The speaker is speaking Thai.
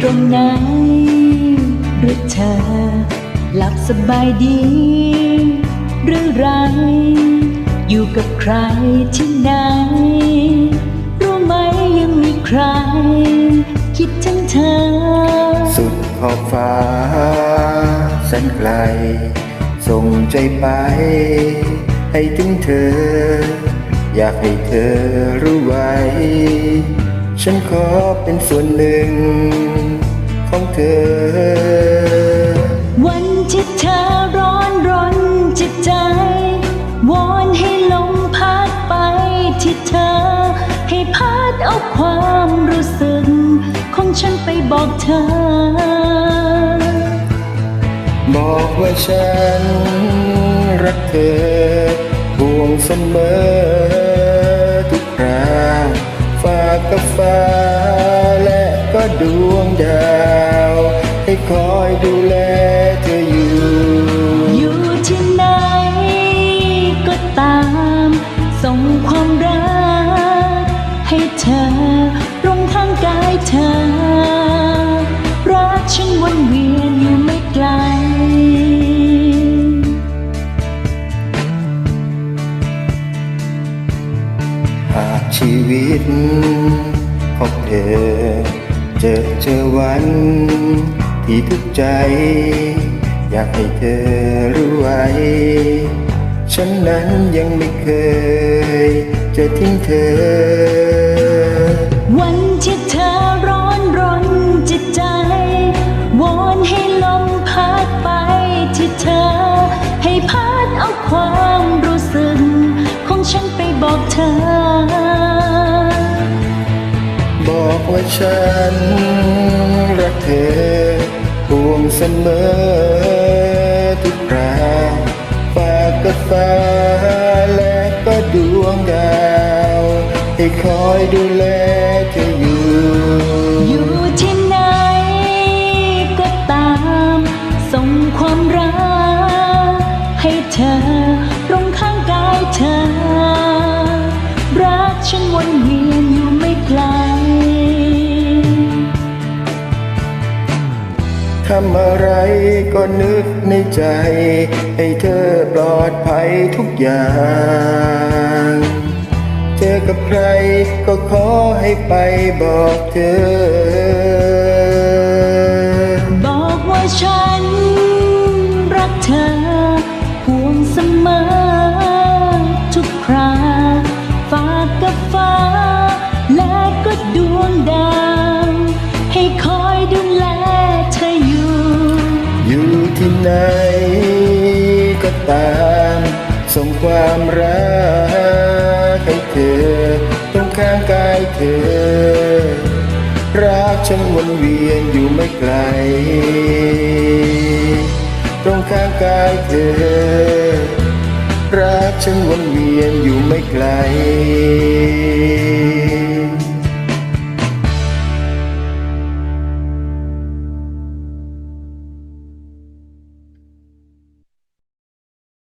ตรงไหนหรือเธอ หลับสบายดี หรือไร อยู่กับใครที่ไหน รู้ไหมยังมีใคร คิดถึงเธอ สุดขอบฟ้าแสนไกล ส่งใจไป ให้ถึงเธอ อยากให้เธอรู้ไว้ ฉันขอเป็นส่วนหนึ่ง เธอวันที่เธอร้อนรนจิตใจ วอนให้ลมพัดไปที่เธอ ให้พัดเอาความรู้สึก ของฉันไปบอกเธอ บอกว่าฉันรักเธอห่วงเสมอทุกคราฝากกับฟ้าและก็ดวงดาว ให้คอยดูแลเธออยู่ อยู่ที่ไหนก็ตาม ส่งความรัก ให้เธอตรงข้างกายเธอ รักฉันวนเวียนอยู่ไม่ไกลหากชีวิตของเธอ เจอเจอวัน ที่ทุกใจ อยากให้เธอรู้ไว้ ฉันนั้นยังไม่เคย จะทิ้งเธอ วันที่เธอร้อนรนจิตใจวอนให้ลมพัดไปที่เธอ ให้พัดเอาความรู้สึก ของฉันไปบอกเธอ บอกว่าฉัน ทุกคราฝากกับฟ้าและก็ดวงดาว ให้คอยดูแลเธออยู่ ทำอะไรก็นึกในใจ ให้เธอปลอดภัยทุกอย่าง เจอกับใครก็ขอให้ไปบอกเธอ ไหนก็ตามส่งความรักให้เธอตรงข้างกายเธอ รักฉันวนเวียนอยู่ไม่ไกล ตรงข้างกายเธอ รักฉันวนเวียนอยู่ไม่ไกล